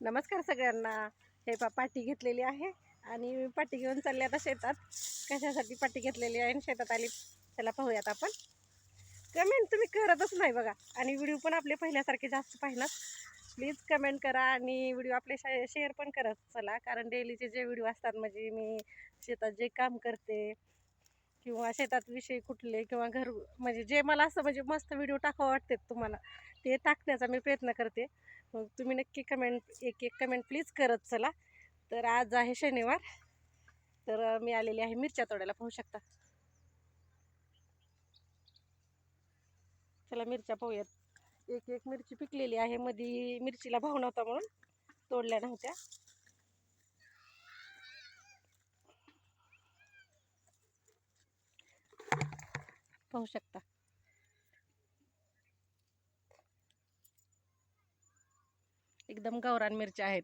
नमस्कार सगळ्यांना. हे पा पाटी घेतलेली आहे आणि मी पाटी घेऊन चालले आता शेतात. कशासाठी पाटी घेतलेली आहे आणि शेतात आली त्याला पाहूयात आपण. कमेंट तुम्ही करतच नाही बघा. आणि व्हिडिओ पण आपले पहिल्यासारखे जास्त पाहिलात प्लीज कमेंट करा आणि व्हिडिओ आपले शे शेअर पण करत चला. कारण डेलीचे जे व्हिडिओ असतात म्हणजे मी शेतात जे काम करते किंवा शेतात विषय कुठले किंवा घर म्हणजे जे मला असं म्हणजे मस्त व्हिडिओ टाकावं वाटते तुम्हाला ते टाकण्याचा मी प्रयत्न करते. मग तुम्ही नक्की कमेंट एक एक कमेंट प्लीज करत चला. तर आज आहे शनिवार तर मी आलेली आहे मिरच्या तोड्याला पाहू शकता. चला मिरच्या पाहूयात. एक एक मिरची पिकलेली आहे मध्ये मिरचीला भाव नव्हता म्हणून तोडल्या नव्हत्या. पाहू शकता. एकदम गौरान मिरच्या आहेत.